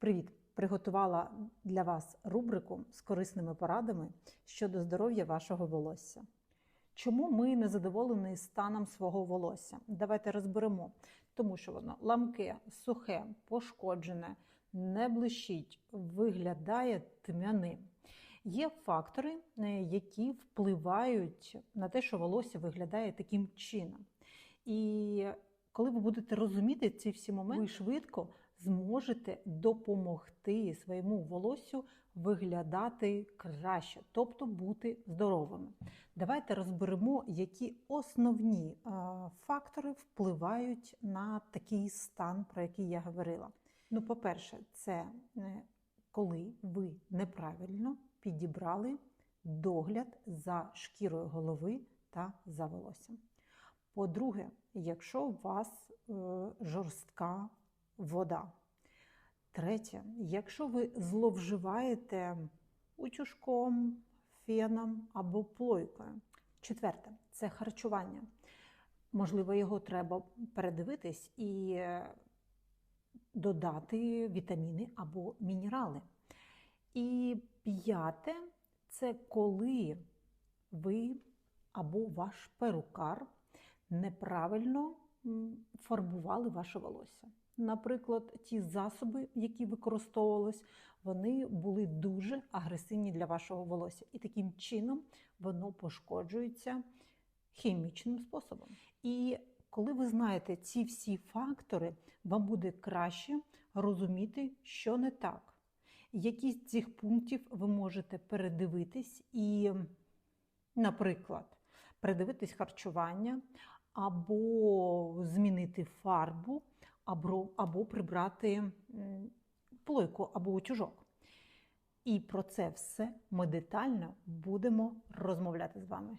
Привіт! Приготувала для вас рубрику з корисними порадами щодо здоров'я вашого волосся. Чому ми не задоволені станом свого волосся? Давайте розберемо. Тому що воно ламке, сухе, пошкоджене, не блищить, виглядає тьмяним. Є фактори, е, які впливають на те, що волосся виглядає таким чином. І коли ви будете розуміти ці всі моменти, ви швидко зможете допомогти своєму волоссю виглядати краще, тобто бути здоровими. Давайте розберемо, які основні фактори впливають на такий стан, про який я говорила. Ну, по-перше, це е, коли ви неправильно підібрали догляд за шкірою голови та за волоссям. По-друге, якщо у вас е, жорстка вода. Третє, якщо ви зловживаєте утюжком, феном або плойкою. Четверте це харчування. Можливо, його треба передивитись і е, додати вітаміни або мінерали. І п'яте це коли ви або ваш перукар неправильно фарбували ваше волосся. Наприклад, ті засоби, які використовувались, вони були дуже агресивні для вашого волосся. І таким чином воно пошкоджується хімічним способом. І коли ви знаєте ці всі фактори, вам буде краще розуміти, що не так. Які з цих пунктів ви можете передивитись і, наприклад, передивитись харчування, або змінити фарбу, або, або прибрати плойку або утюжок. І про це все ми детально будемо розмовляти з вами.